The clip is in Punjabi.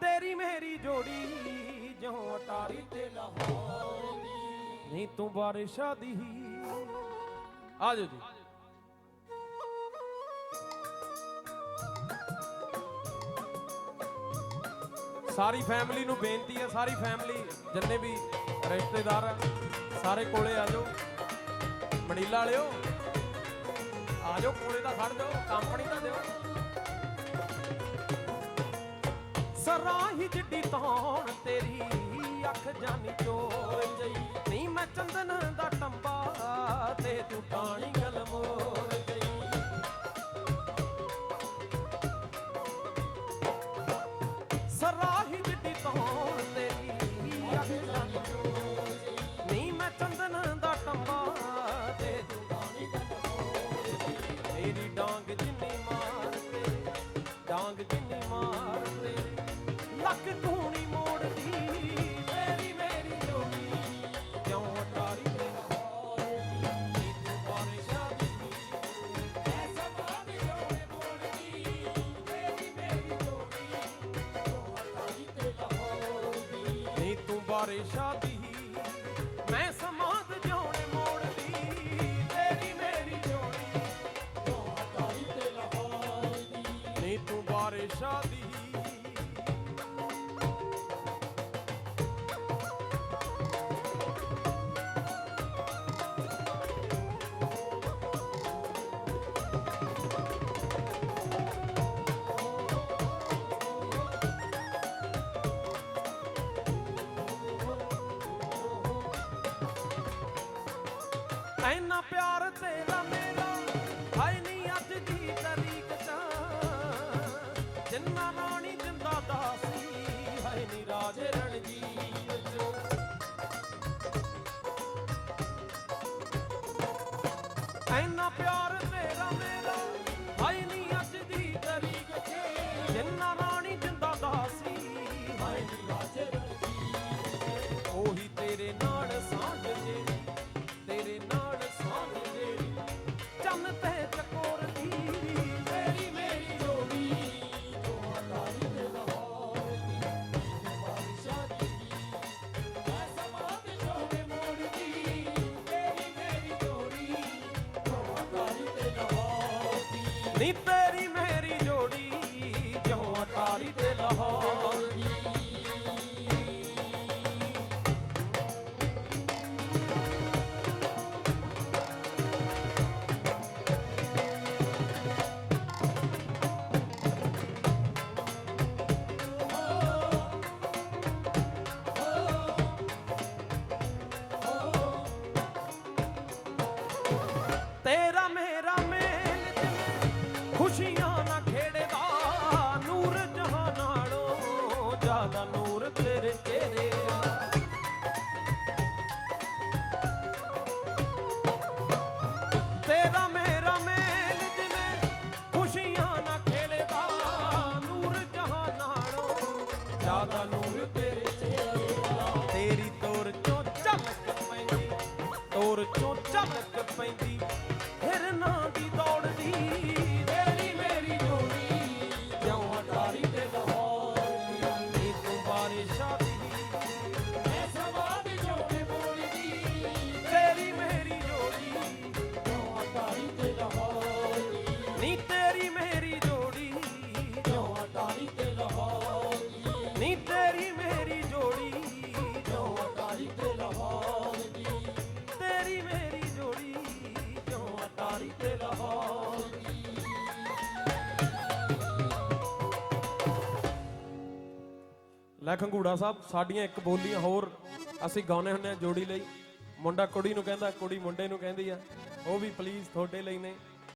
ਤੇਰੀ ਮੇਰੀ ਜੋੜੀ ਜਿਉਂ ਅਟਾਰੀ ਤੇ ਲਾਹੌਰ ਦੀ। ਨਹੀਂ ਤੂੰ ਬਾਰਿਸ਼ਾਂ ਦੀ ਆ ਜਾਓ ਜੀ। ਸਾਰੀ ਫੈਮਿਲੀ ਨੂੰ ਬੇਨਤੀ ਹੈ, ਸਾਰੀ ਫੈਮਿਲੀ, ਜਿੰਨੇ ਵੀ ਰਿਸ਼ਤੇਦਾਰ ਆ, ਸਾਰੇ ਕੋਲੇ ਆ ਜਾਓ। ਮੜੀਲਾ ਵਾਲਿਓ, ਆ ਜਾਓ, ਕੋਲੇ ਤਾਂ ਖੜ ਜਾਓ ਕੰਪਨੀ ਤਾਂ ਦਿਓ। ਸਰਾਹੀ ਜਿੱਡੀ ਤੌਣ ਤੇਰੀ, ਅੱਖ ਜਾਨੀ ਚੋਰ ਜਈ। ਨਹੀਂ ਮੈਂ ਚੰਦਨ ਦਾ ਟੰਬਾ ਤੇ ਤੂੰ ਟਾਣੀ ਗਲ ਮੋਰ ਗਈ ਸਰਾਹੀ ਜਿੱਡੀ ਤੌਣ ਤੇਰੀ, ਅੱਖ ਜਾਨੀ ਚੋਰ ਜਈ। ਨਹੀਂ ਮੈਂ ਚੰਦਨ ਦਾ ਟੰਬਾ ਤੇ ਤੂੰ ਟਾਣੀ ਗਲ ਮੋਰ ਗਈ ਡਾਂਗ ਜਿੰਨੀ ਮਾਰ ਤੇਰੇ ਡਾਂਗ ਜਿੰਨੀ ਮਾਰ ਤੇਰੇ ਲੱਕ ਤੂੰ ਬਾਰਿਸ਼ਾਂ ਦੀ ਜੋੜੀ ਕਿਉਂ ਤੂੰ ਬਾਰਿਸ਼ਾਂ ਦੀ, ਮੈਂ ਸਮਾਦ ਜੋੜੇ ਮੋੜਦੀ। ਤੇਰੀ ਮੇਰੀ ਜੋੜੀ, ਕਿਉਂ ਅਟਾਰੀ ਤੇ ਲਾਹੌਰ ਨੀ ਤੂੰ ਬਾਰਿਸ਼ਾਂ ਦੀ ਐਨਾ ਪਿਆਰ ਤੇਰਾ ਮੇਰਾ ਹਾਏ ਨਹੀਂ ਅੱਜ ਦੀ ਤਰੀਕ ਚ। ਜਿੰਨਾ ਰਾਣੀ ਜਿੰਦਾ ਦਾਸੀ, ਹਾਏ ਨਹੀਂ ਰਾਜੇ ਰਣਜੀਤ ਚ। ਐਨਾ ਪਿਆਰ ਦੀ ਨੀ ਖੁਸ਼ੀਆਂ ਨਾ ਖੇੜਦਾ ਨੂਰ ਜਹਾਂ ਨਾਲੋਂ ਜ਼ਿਆਦਾ ਨੂਰ ਤੇਰੇ ਚਿਹਰੇ ਤੇਰਾ ਮੇਰਾ ਮੇਲ ਜਿਵੇਂ ਖੁਸ਼ੀਆਂ ਨਾ ਖੇੜਦਾ ਨੂਰ ਜਹਾਂ ਨਾਲੋਂ ਜ਼ਿਆਦਾ ਨੂਰ ਤੇਰੇ ਚਿਹਰੇ ਤੇਰੀ ਤੋਰ ਚੋਂ ਚਮਕ ਪੈਂਦੀ, ਤੋਰ ਚੋਂ ਚਮਕ ਪੈਂਦੀ। ਤੇ ਲਾਹੌਰ ਦੀ ਲੈ ਖੰਗੂੜਾ ਸਾਹਿਬ, ਸਾਡੀਆਂ ਇੱਕ ਬੋਲੀਆਂ ਹੋਰ ਅਸੀਂ ਗਾਉਨੇ ਹੁੰਦੇ ਆ ਜੋੜੀ ਲਈ। ਮੁੰਡਾ ਕੁੜੀ ਨੂੰ ਕਹਿੰਦਾ, ਕੁੜੀ ਮੁੰਡੇ ਨੂੰ ਕਹਿੰਦੀ ਆ। ਉਹ ਵੀ ਪਲੀਜ਼ ਤੁਹਾਡੇ ਲਈ ਨੇ।